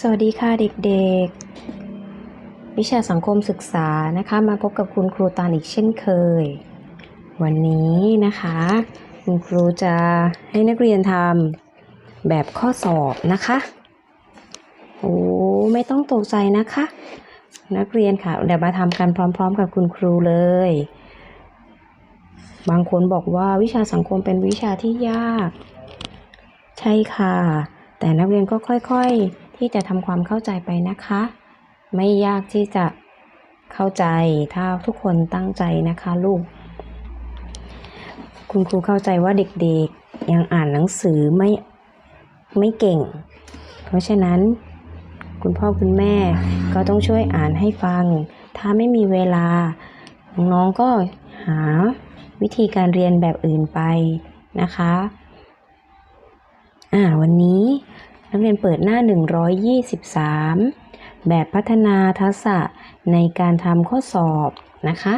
สวัสดีค่ะเด็กๆ วิชาสังคมศึกษานะคะมาพบกับคุณครูตานอีกเช่นเคย วันนี้นะคะ คุณครูจะให้นักเรียนทำแบบข้อสอบนะคะโอ้ไม่ต้องตกใจนะคะ นักเรียนค่ะเดี๋ยวมาทำกันพร้อม ๆ กับคุณครูเลย บางคนบอกว่าวิชาสังคมเป็นวิชาที่ยาก ใช่ค่ะ แต่นักเรียนก็ค่อย ๆ ที่จะทำความเข้าใจไปนะคะ ไม่ยากที่จะเข้าใจถ้าทุกคนตั้งใจนะคะลูก คุณครูเข้าใจว่าเด็กๆยังอ่านหนังสือไม่ไม่เก่ง เพราะฉะนั้นคุณพ่อคุณแม่ก็ต้องช่วยอ่านให้ฟัง ถ้าไม่มีเวลา น้องๆก็หาวิธีการเรียนแบบอื่นไปนะคะ อ่า วันนี้ นักเรียนเปิดหน้า 123 แบบพัฒนาทักษะในการทำข้อสอบนะคะ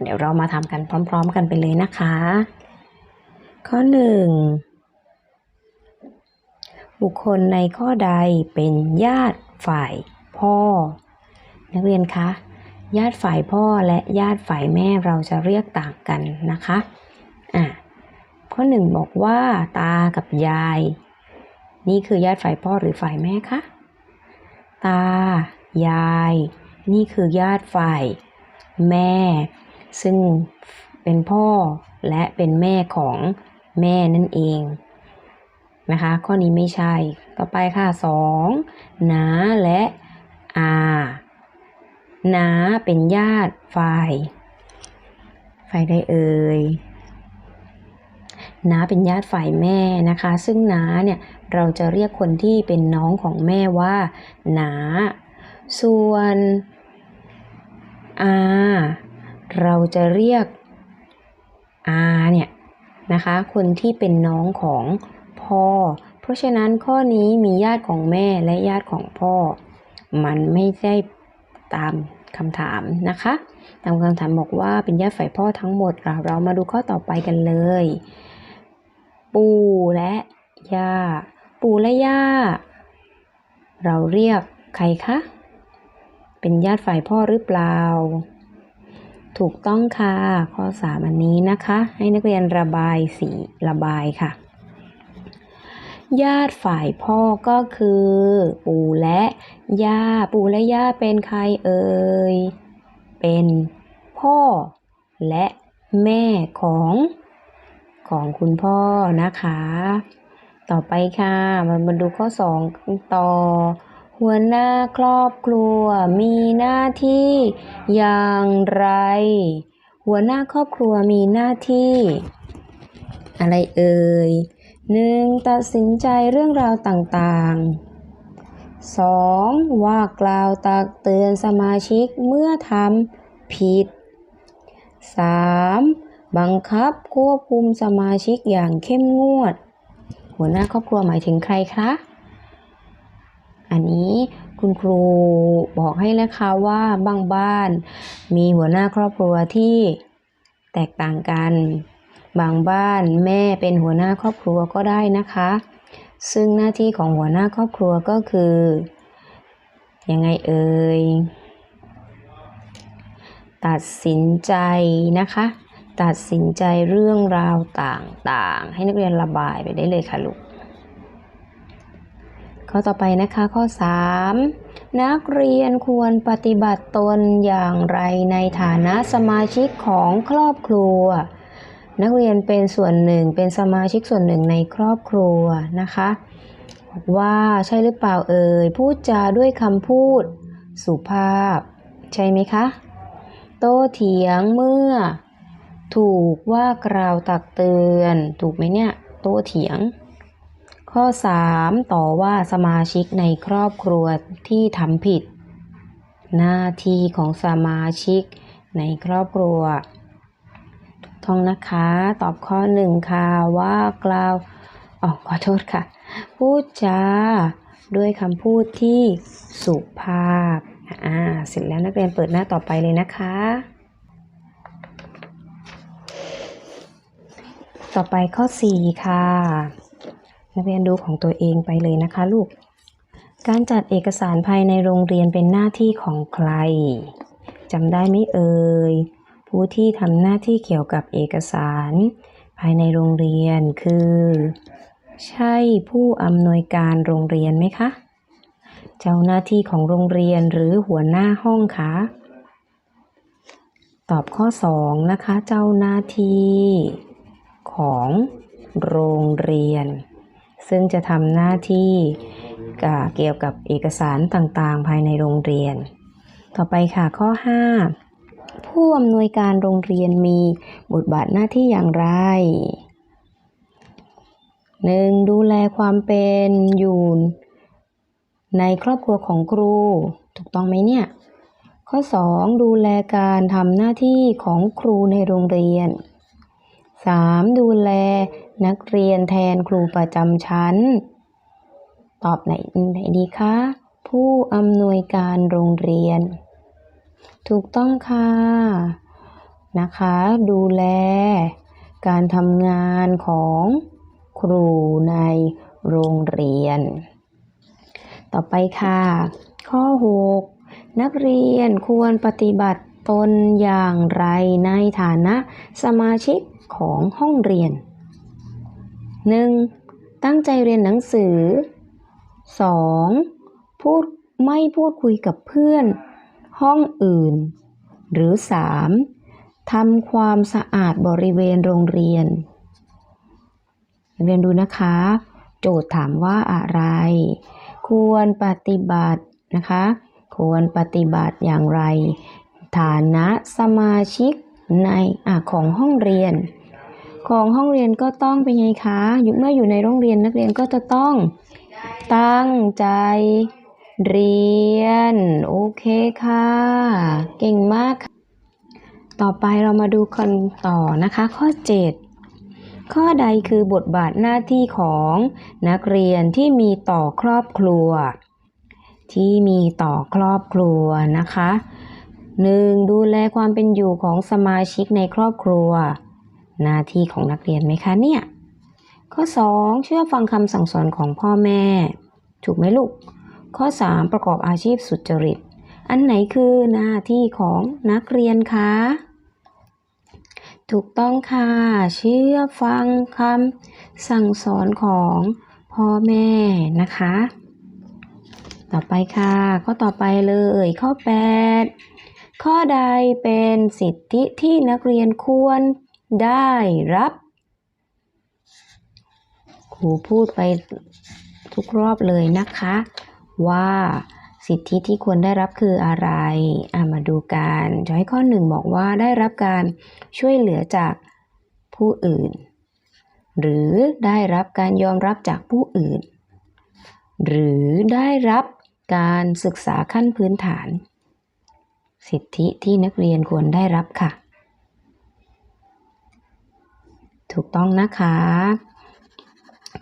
เดี๋ยวเรามาทำกันพร้อม ๆ กันไปเลยนะคะ ข้อ 1 บุคคลในข้อใดเป็นญาติฝ่ายพ่อ นักเรียนคะญาติฝ่ายพ่อและญาติฝ่ายแม่เราจะเรียกต่างกันนะคะอะข้อหนึ่งบอกว่าตากับยาย นี่คือญาติฝ่ายพ่อหรือฝ่ายแม่คะ ตา ยาย นี่คือญาติฝ่ายแม่ ซึ่งเป็นพ่อและเป็นแม่ของแม่นั่นเองนะคะ ข้อนี้ไม่ใช่ ต่อไปค่ะสองน้าและอาน้าเป็นญาติฝ่ายฝ่ายใดเอ่ยน้าเป็นญาติฝ่ายแม่นะคะ ซึ่งน้าเนี่ย เราจะเรียกคนที่เป็นน้องของแม่ว่านาส่วนอาเราจะเรียกอาเนี่ยนะคะ คนที่เป็นน้องของพ่อ เพราะฉะนั้นข้อนี้มีญาติของแม่และญาติของพ่อ มันไม่ได้ตามคำถามนะคะตามคำถามบอกว่าเป็นญาติฝ่ายพ่อทั้งหมดเราเรามาดูข้อต่อไปกันเลย ปู่และย่า ปู่และย่า เราเรียกใครคะ เป็นญาติฝ่ายพ่อหรือเปล่า ถูกต้องค่ะ ข้อสามอันนี้นะคะ ให้นักเรียนระบายสีระบายค่ะ ญาติฝ่ายพ่อก็คือ ปู่และย่า ปู่และย่าเป็นใครเอ่ย เป็นพ่อและแม่ของของคุณพ่อนะคะ ต่อไปค่ะมามาดูข้อสองต่อ หัวหน้าครอบครัว มีหน้าที่อย่างไร หัวหน้าครอบครัวมีหน้าที่ อะไรเอ่ยหนึ่งตัดสินใจเรื่องราวต่างๆสองว่ากล่าวตักเตือนสมาชิกเมื่อทำผิดสามบังคับควบคุมสมาชิกอย่างเข้มงวด หัวหน้าครอบครัวหมายถึงใครคะ อันนี้คุณครูบอกให้นะคะว่าบางบ้านมีหัวหน้าครอบครัวที่แตกต่างกัน บางบ้านแม่เป็นหัวหน้าครอบครัวก็ได้นะคะ ซึ่งหน้าที่ของหัวหน้าครอบครัวก็คือยังไงเอ่ยตัดสินใจนะคะ ตัดสินใจเรื่องราวต่างๆ ให้นักเรียนระบายไปได้เลยค่ะลูก ข้อต่อไปนะคะข้อ 3 นักเรียนควรปฏิบัติตนอย่างไรในฐานะสมาชิกของครอบครัว นักเรียนเป็นส่วนหนึ่งเป็นสมาชิกส่วนหนึ่งในครอบครัวนะคะว่าใช่หรือเปล่าเอ่ยพูดจาด้วยคำพูด สุภาพ ใช่ไหมคะ โตเถียงเมื่อ ถูกว่ากล่าวตักเตือน ถูกไหมเนี่ยโต้เถียง ข้อ 3 ต่อว่าสมาชิกในครอบครัวที่ทำผิด หน้าที่ของสมาชิกในครอบครัวถูกต้องนะคะ ตอบข้อ1ค่ะว่ากล่าวอ๋อขอโทษค่ะ พูดจาด้วยคำพูดที่สุภาพ อ่า เสร็จแล้วนักเรียนเปิดหน้าต่อไปเลยนะคะ ต่อไปข้อ 4 ค่ะ นักเรียนดูของตัวเองไปเลยนะคะลูก การจัดเอกสารภายในโรงเรียนเป็นหน้าที่ของใครจำได้ไหมเอ่ย ผู้ที่ทำหน้าที่เกี่ยวกับเอกสาร ภายในโรงเรียนคือ ใช่ผู้อำนวยการโรงเรียนไหมคะ เจ้าหน้าที่ของโรงเรียนหรือหัวหน้าห้องคะตอบข้อ 2 นะคะ เจ้าหน้าที่ ของโรงเรียน ซึ่งจะทำหน้าที่เกี่ยวกับเอกสารต่างๆ ภายในโรงเรียน ต่อไปค่ะข้อ 5 ผู้อำนวยการโรงเรียนมีบทบาทหน้าที่อย่างไร 1. ดูแลความเป็นอยู่ในครอบครัวของครู ถูกต้องไหมเนี่ย ข้อ 2. ดูแลการทำหน้าที่ของครูในโรงเรียน 3. ดูแลนักเรียนแทนครูประจำชั้น ตอบไหนไหนดีคะ ผู้อำนวยการโรงเรียน ถูกต้องค่ะ นะคะ ดูแล การทำงานของครูในโรงเรียน ต่อไปค่ะ ข้อ 6 นักเรียนควรปฏิบัติตนอย่างไรในฐานะสมาชิก ของห้องเรียน 1. ตั้งใจเรียนหนังสือ 2. พูดไม่พูดคุยกับเพื่อน ห้องอื่น หรือ 3. ทำความสะอาดบริเวณโรงเรียน เรียนดูนะคะ โจทย์ถามว่าอะไร ควรปฏิบัตินะคะ ควรปฏิบัติอย่างไร ฐานะสมาชิกในอของห้องเรียน ของห้องเรียนก็ต้องเป็นไงคะอยู่เมื่ออยู่ในโรงเรียนนักเรียนก็จะต้องตั้งใจเรียน โอเคค่ะ เก่งมากค่ะต่อไปเรามาดูกันต่อนะคะ ข้อ 7 ข้อใดคือบทบาทหน้าที่ของนักเรียนที่มีต่อครอบครัว ที่มีต่อครอบครัวนะคะ 1. ดูแลความเป็นอยู่ของสมาชิกในครอบครัว หน้าที่ของนักเรียนไหมคะเนี่ย ข้อ 2 เชื่อฟังคำสั่งสอนของพ่อแม่ ถูกไหมลูก ข้อ 3 ประกอบอาชีพสุจริต อันไหนคือหน้าที่ของนักเรียนคะถูกต้องค่ะ เชื่อฟังคำสั่งสอนของพ่อแม่นะคะ ต่อไปค่ะ ข้อต่อไปเลยข้อ 8 ข้อใดเป็นสิทธิที่นักเรียนควร ได้รับครูพูดไปทุกรอบเลยนะคะ ว่าสิทธิที่ควรได้รับคืออะไรอะมาดูกันช้อยข้อหนึ่งบอกว่าได้รับการช่วยเหลือจากผู้อื่น หรือได้รับการยอมรับจากผู้อื่น หรือได้รับการศึกษาขั้นพื้นฐาน สิทธิที่นักเรียนควรได้รับค่ะ ถูกต้องนะคะ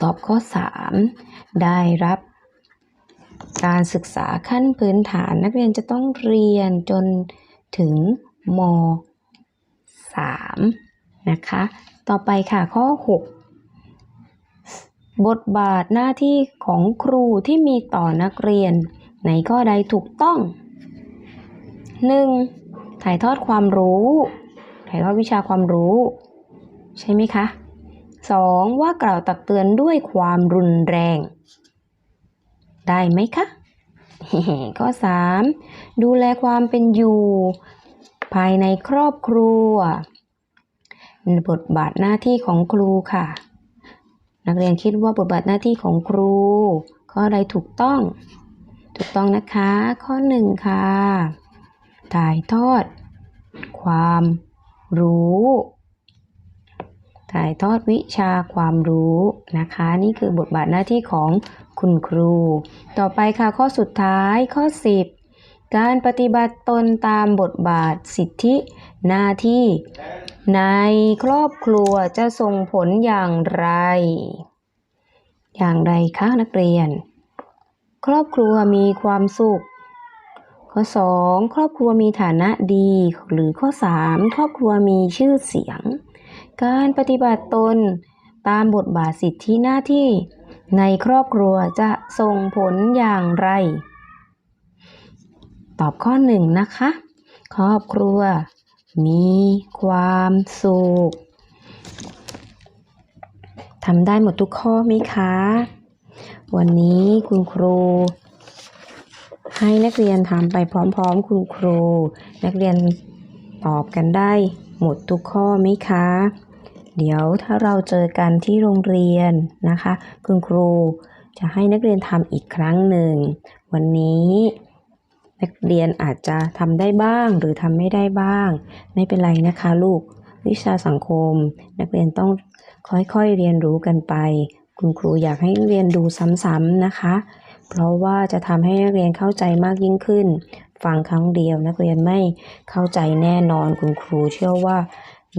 ตอบข้อ 3 ได้รับการศึกษาขั้นพื้นฐานนักเรียนจะต้องเรียนจนถึงม 3 นะคะ ต่อไปค่ะข้อ 6 บทบาทหน้าที่ของครูที่มีต่อนักเรียน ในข้อใดถูกต้อง 1. ถ่ายทอดความรู้ ถ่ายทอดวิชาความรู้ ใช่ไหมคะ 2. ว่ากล่าวตักเตือนด้วยความรุนแรง ได้ไหมคะข้อ 3. ดูแลความเป็นอยู่ ภายในครอบครัวบทบาทหน้าที่ของครูค่ะ นักเรียนคิดว่าบทบาทหน้าที่ของครู ข้อใดถูกต้อง ถูกต้องนะคะ ข้อ 1 ค่ะ ถ่ายทอด ความรู้ ถ่ายทอดวิชาความรู้นะคะ นี่คือบทบาทหน้าที่ของคุณครู ต่อไปค่ะข้อสุดท้ายข้อ 10 การปฏิบัติตนตามบทบาทสิทธิหน้าที่ ในครอบครัวจะส่งผลอย่างไร อย่างไรคะนักเรียน ครอบครัวมีความสุข ข้อ 2 ครอบครัวมีฐานะดี หรือข้อ 3 ครอบครัวมีชื่อเสียง การปฏิบัติตนตามบทบาทสิทธิหน้าที่ ในครอบครัวจะส่งผลอย่างไร ตอบข้อหนึ่งนะคะ ครอบครัว มีความสุขทำได้หมดทุกข้อไหมคะ วันนี้คุณครู ให้นักเรียนทำไปพร้อมๆ คุณครู นักเรียนตอบกันได้หมดทุกข้อไหมคะ เดี๋ยวถ้าเราเจอกันที่โรงเรียนนะคะ คุณครูจะให้นักเรียนทำอีกครั้งหนึ่ง วันนี้นักเรียนอาจจะทำได้บ้างหรือทำไม่ได้บ้าง ไม่เป็นไรนะคะลูกวิชาสังคม นักเรียนต้องค่อยๆเรียนรู้กันไป คุณครูอยากให้นักเรียนดูซ้ำๆนะคะ เพราะว่าจะทำให้นักเรียนเข้าใจมากยิ่งขึ้น ฟังครั้งเดียวนักเรียนไม่เข้าใจแน่นอนคุณครูเชื่อว่า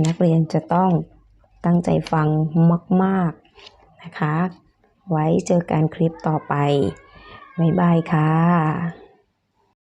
นักเรียนจะต้อง ตั้งใจฟังมากๆนะคะ ไว้เจอกันคลิปต่อไป บ๊ายบายค่ะ